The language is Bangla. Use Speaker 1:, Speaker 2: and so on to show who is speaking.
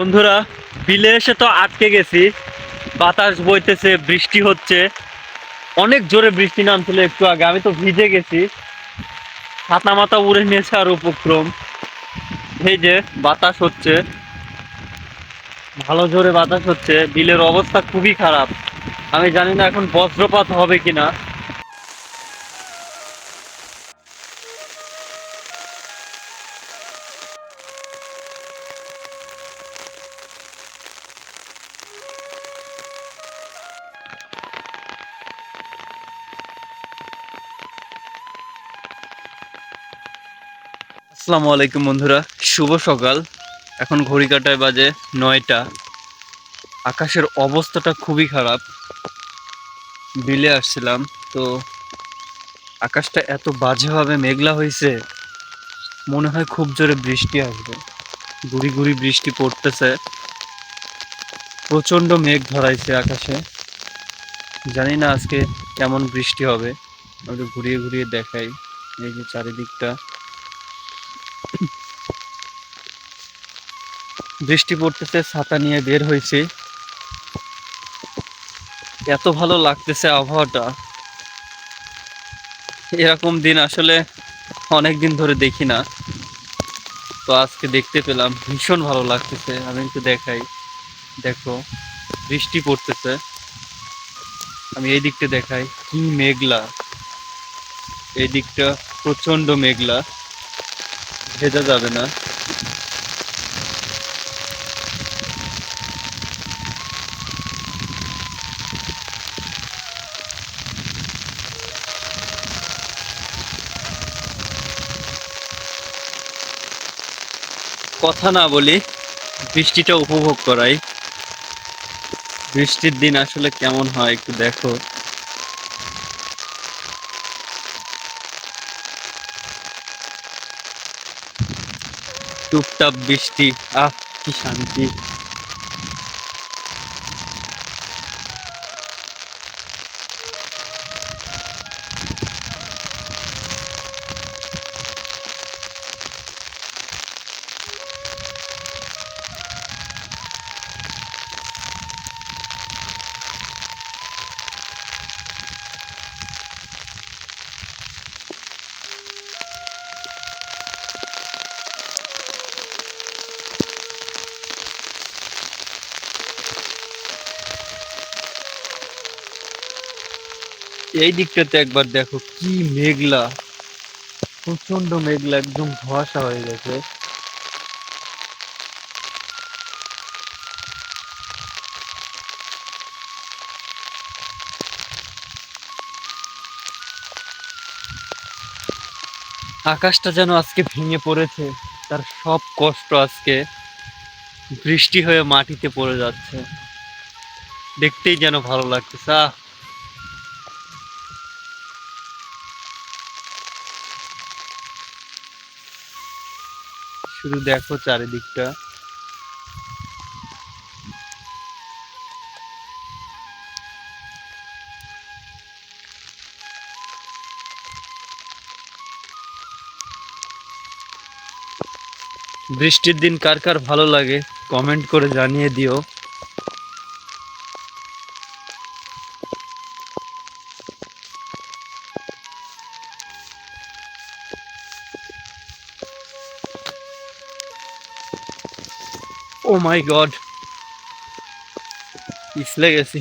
Speaker 1: বন্ধুরা, বিলে এসে তো আটকে গেছি। বাতাস বইতেছে, বৃষ্টি হচ্ছে। অনেক জোরে বৃষ্টি নামছিল একটু আগে, আমি তো ভিজে গেছি। ছাতা মাথা উড়ে নিয়েছে আর উপক্রম। এই যে, বাতাস হচ্ছে। ভালো জোরে বাতাস হচ্ছে। বিলের অবস্থা খুবই খারাপ। আমি জানি না এখন বজ্রপাত হবে কিনা। আসসালামু আলাইকুম বন্ধুরা, শুভ সকাল। এখন ঘড়ি কাটায় বাজে নয়টা। আকাশের অবস্থাটা খুবই খারাপ। বিলে আসছিলাম, তো আকাশটা এত বাজেভাবে মেঘলা হয়েছে, মনে হয় খুব জোরে বৃষ্টি আসবে। গুড়ি গুড়ি বৃষ্টি পড়তেছে। প্রচণ্ড মেঘ ধরাইছে আকাশে। জানি না আজকে কেমন বৃষ্টি হবে। আমি ঘুরিয়ে ঘুরিয়ে দেখাই, এই যে চারিদিকটা। বৃষ্টি পড়তেছে, ছাতা নিয়ে বের হয়েছি। এত ভালো লাগতেছে আবহাওয়াটা। এরকম দিন আসলে অনেক দিন ধরে দেখি না। তো আজকে দেখতে পেলাম, ভীষণ ভালো লাগতেছে। আমি একটু দেখাই। দেখো, বৃষ্টি পড়তেছে। আমি এই দিকটা দেখাই। কি মেঘলা। এই দিকটা প্রচণ্ড মেঘলা। ভেজা যাবে না। কথা না বলি, বৃষ্টিটা উপভোগ করাই। বৃষ্টির দিন আসলে কেমন হয় একটু দেখো। টুপটাপ বৃষ্টি। আহ কি শান্তি। এই দিকটাতে একবার দেখো কি মেঘলা প্রচণ্ড মেঘলা, একদম ধোঁয়াশা হয়ে গেছে। আকাশটা যেন আজকে ভেঙে পড়েছে, তার সব কষ্ট আজকে বৃষ্টি হয়ে মাটিতে পড়ে যাচ্ছে। দেখতেই যেন ভালো লাগতেছে, আহ! শুধু দেখো চারিদিকটা। বৃষ্টির দিন কার কার ভালো লাগে কমেন্ট করে জানিয়ে দিও। ও মাই গড পিছলে গেছি